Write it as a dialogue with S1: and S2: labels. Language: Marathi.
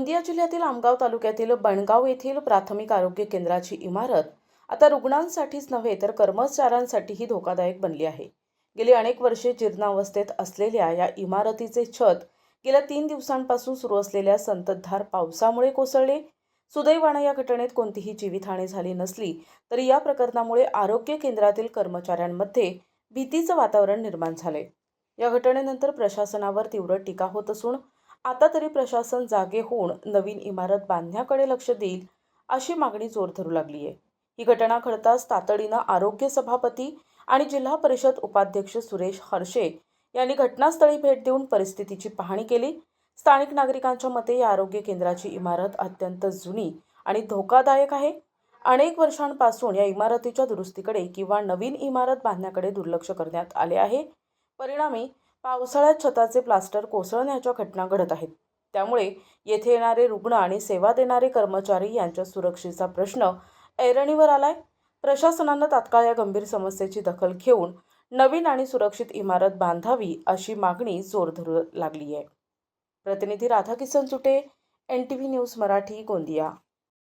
S1: गोंदिया जिल्ह्यातील आमगाव तालुक्यातील बणगाव येथील प्राथमिक आरोग्य केंद्राची इमारत आता रुग्णांसाठीच नव्हे तर कर्मचाऱ्यांसाठीही धोकादायक बनली आहे. गेली अनेक वर्षे जीर्णावस्थेत असलेल्या या इमारतीचे छत गेल्या तीन दिवसांपासून सुरू असलेल्या संततधार पावसामुळे कोसळले. सुदैवानं या घटनेत कोणतीही जीवितहानी झाली नसली तरी या प्रकरणामुळे आरोग्य केंद्रातील कर्मचाऱ्यांमध्ये भीतीचं वातावरण निर्माण झाले या घटनेनंतर प्रशासनावर तीव्र टीका होत असून आता तरी प्रशासन जागे होऊन नवीन इमारत बांधण्याकडे लक्ष देईल अशी मागणी जोर धरू लागली आहे ही घटना घडताच तातडीनं आरोग्य सभापती आणि जिल्हा परिषद उपाध्यक्ष सुरेश हर्षे यांनी घटनास्थळी भेट देऊन परिस्थितीची पाहणी केली. स्थानिक नागरिकांच्या मते या आरोग्य केंद्राची इमारत अत्यंत जुनी आणि धोकादायक आहे. अनेक वर्षांपासून या इमारतीच्या दुरुस्तीकडे किंवा नवीन इमारत बांधण्याकडे दुर्लक्ष करण्यात आले आहे. परिणामी पावसाळ्यात छताचे प्लास्टर कोसळण्याच्या घटना घडत आहेत. त्यामुळे येथे येणारे रुग्ण आणि सेवा देणारे कर्मचारी यांच्या सुरक्षेचा प्रश्न ऐरणीवर आलाय. प्रशासनानं तात्काळ या गंभीर समस्येची दखल घेऊन नवीन आणि सुरक्षित इमारत बांधावी अशी मागणी जोर धरू लागली आहे प्रतिनिधी Radhakisan Chute N T V news Marathi Gondia.